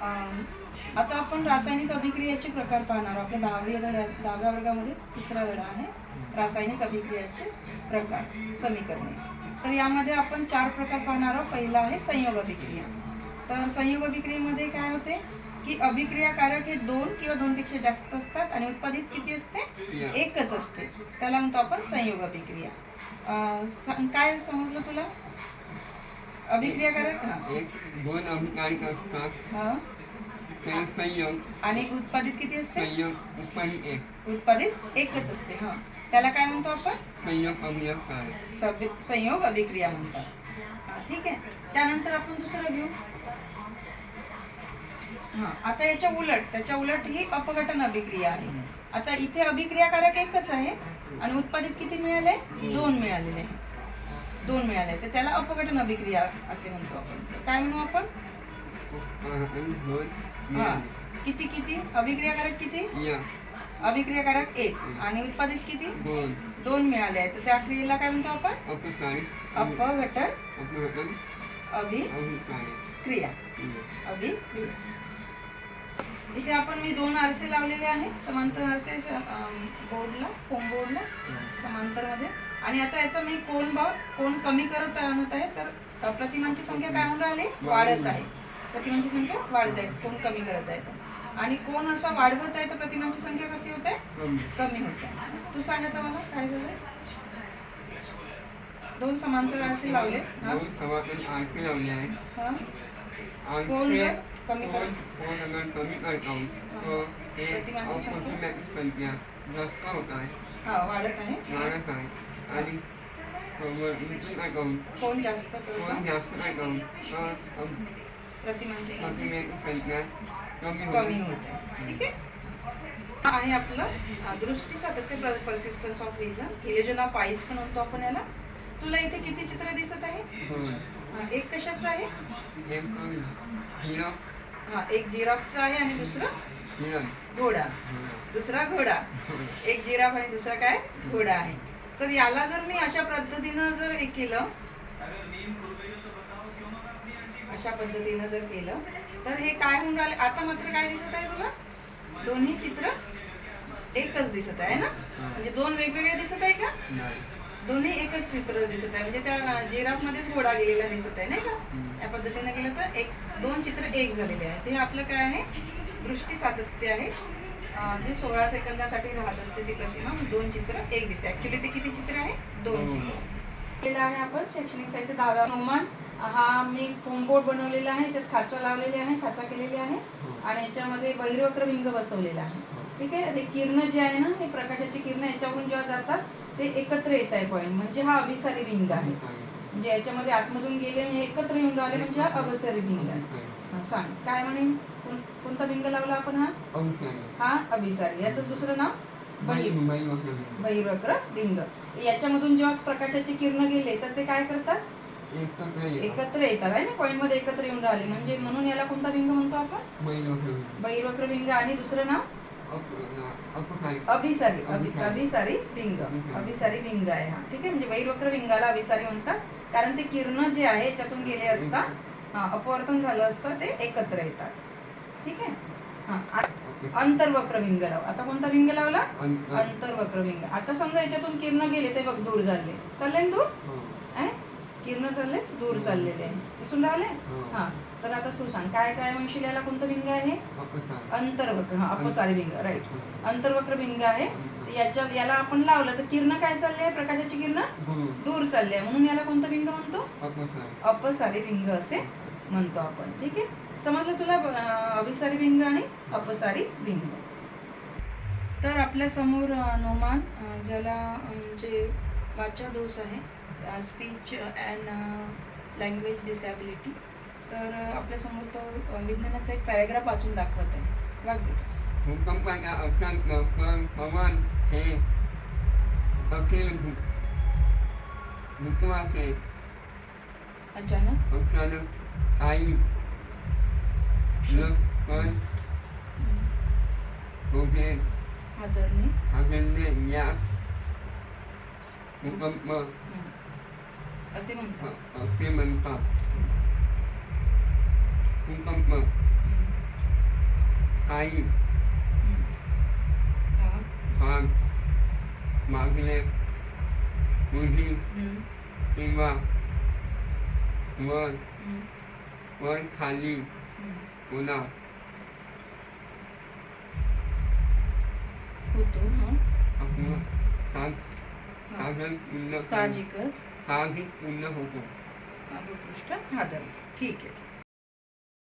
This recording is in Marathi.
आता आपण रासायनिक अभिक्रियाचे प्रकार पाहणार आपल्या दहाव्या धड्या दहाव्या वर्गामध्ये तिसरा धडा आहे रासायनिक अभिक्रियाचे प्रकार समीकरणे. तर यामध्ये आपण चार प्रकार पाहणार आहोत. पहिला आहे संयोग अभिक्रिया. तर संयोग अभिक्रियेमध्ये काय होते? की अभिक्रियाकारक हे दोन किंवा दोनपेक्षा जास्त असतात आणि उत्पादित किती असते? एकच असते. त्याला म्हणतो आपण संयोग अभिक्रिया. काय समजलं तुला? अभिक्रियाकारक हा एक दोन अभिकारी असतात हा. ते संयोग आणि उत्पादित किती असते? संयोग उत्पादित एक. उत्पादित एकच असते हा. त्याला काय म्हणतो आपण? संयोग अभियोग सब- संयोग अभिक्रिया म्हणतात. हा ठीक आहे. त्यानंतर आपण दुसरं घेऊ. हा आता याच्या उलट त्याच्या उलट ही अपघटन अभिक्रिया आहे. आता इथे अभिक्रियाकारक एकच आहे आणि उत्पादित किती मिळाले? दोन मिळालेले आहे. दोन मिळाले. तर त्याला अपघटन अभिक्रिया असे म्हणतो आपण. काय म्हणू आपण? हा. किती किती? अभिक्रियाकारक किती? या अभिक्रियाकारक एक. आणि उत्पादित किती? दोन. दोन मिळाले. तर त्या क्रियेला काय म्हणतो आपण? अपघटन. अपघटन अभि अभिकारी क्रिया. अभिक्रिया. इथे आपण मी दोन आरसे लावलेले आहे समांतर आरसे बोर्डला फोम बोर्डला समांतरमध्ये. आणि आता याचा मी कोण भाव कोण कमी करत आणत आहे तर प्रतिमांची संख्या काय होऊन राहिली? वाढत आहे. प्रतिमांची संख्या वाढत आहे. कोण कमी करत आहे. आणि कोण असा वाढवत आहे तर प्रतिमांची संख्या कशी होत आहे? कमी. होत आहे. तू सांग आता मला काय झालं? दोन समांतर आरसे लावले. आणखी लावले आहेत. हा? कोण कमी करत? प्रतिमांची संख्या? जास्त होत आहे. वाढत आहे. वाढत आहे. आणि कोण जास्त कोण जास्त प्रतिमांची संख्या. कमी होते. ठीक आहे? आहे आपलं दृष्टी सातत्य persistence of reason of eyes पण म्हणतो आपण याला. तुला इथे किती चित्र दिसत आहे? हा, एक कशाचं आहे? हा एक जिराफचं आहे आणि दुसरं घोडा. दुसरा घोडा. एक जिराफ आणि दुसरा काय? घोडा आहे. तर याला जर मी अशा पद्धतीनं जर हे केलं अशा पद्धतीनं जर केलं तर हे काय होऊन राहिले? आता मात्र काय दिसत आहे तुला? दोन्ही चित्र एकच दिसत आहे ना? म्हणजे दोन वेगवेगळे दिसत आहे का? नाही. दोन्ही एकच चित्र दिसत आहे. म्हणजे त्या जिराफ मध्येच घोडा गेलेला दिसत आहे नाही का? या पद्धतीने केलं तर एक दोन चित्र एक झालेले आहेत. हे आपलं काय आहे? दृष्टी सातत्य आहे. जे सोळा सेकंदासाठी राहत असते ती प्रतिमा. दोन चित्र एक दिसते. ऍक्च्युली ते किती चित्र आहे? दोन. चित्र. केलेलं आहे आपण शैक्षणिक साहित्य दहाव्या नोमान हा मी फोम बोर्ड बनवलेला आहे. याच्यात खाचा लावलेले आहे खाचा केलेली आहे. आणि याच्यामध्ये बहिर्वक्र भिंग बसवलेला आहे. ठीक आहे? ते किरण जे आहे ना हे प्रकाशाची किरण याच्यावरून जेव्हा जातात ते एकत्र येत आहे पॉईंट म्हणजे हा अभिसारी भिंग आहे. म्हणजे याच्यामध्ये आतमधून गेले आणि एकत्र येऊन राहिले म्हणजे हा अभिसारी भिंग आहे. सांग. काय म्हणे? कोण- कोणता भिंग लावला आपण हा? हा अभिसारी. याचं दुसरं नाव? बहिर्वक्र भिंग. याच्यामधून जेव्हा प्रकाशाची किरण गेले तर ते काय करतात? एकत्र येतात. आहे ना? पॉईंटमध्ये एकत्र येऊन राहिले. म्हणजे म्हणून याला कोणता भिंग म्हणतो आपण? बहिर्वक्र भिंग. आणि दुसरं नाव? अभिसारी. अभि- अभिसारी. भिंग अभिसारी. भिंग आहे हा. ठीक आहे म्हणजे वैरवक्र भिंगाला अभिसारी म्हणतात. कारण ते किरण जे आहे याच्यातून गेले असता हा अपवर्तन झालं असतं ते एकत्र येतात. ठीक आहे? हा अंतर्वक्र भिंग लाव. आता कोणता भिंग लावला? अंतर अंतर्वक्र भिंग आता समजा याच्यातून किरण गेले ते बघ दूर झाले. चालले दूर? हो. किरण चालले दूर चाललेले आहे. दिसून राहिले? हो. तर आता तू सांग काय काय म्हणशील याला? कोणतं भिंग आहे? अंतर्वक्र. हा अपसारी भिंग राईट अंतर्वक्र भिंग आहे. याच्या याला आपण लावलं तर किरण काय चालली आहे? प्रकाशाची किरण? दूर चालली आहे. म्हणून याला कोणतं भिंग म्हणतो? अपसारी भिंग असे म्हणतो आपण. ठीक आहे? समजलं तुला? अभिसारी भिंग आणि अपसारी भिंग तर आपल्यासमोर नोमान ज्याला अं, जे वाचा दोष आहे स्पीच अँड लँग्वेज डिसॅबिलिटी तर आपल्यासमोर तो विज्ञानाचा एक पॅराग्राफ वाचून दाखवत आहे. वाच अत्यंत पण पवन हे अखिल भू भूतवाचे. अचानक? अचानक काही पण होते हादरणे. हागलने यास भूकंप. असे म्हणतात असे म्हणतात भूकंप. काही. भाग मागले हम्म. किंवा वर. वर खाली. पुन्हा होतो साध हा. पूर्ण साहजिकच. साधिक पूर्ण होतो. अगोपृष्ठ हादरतो ठीक आहे.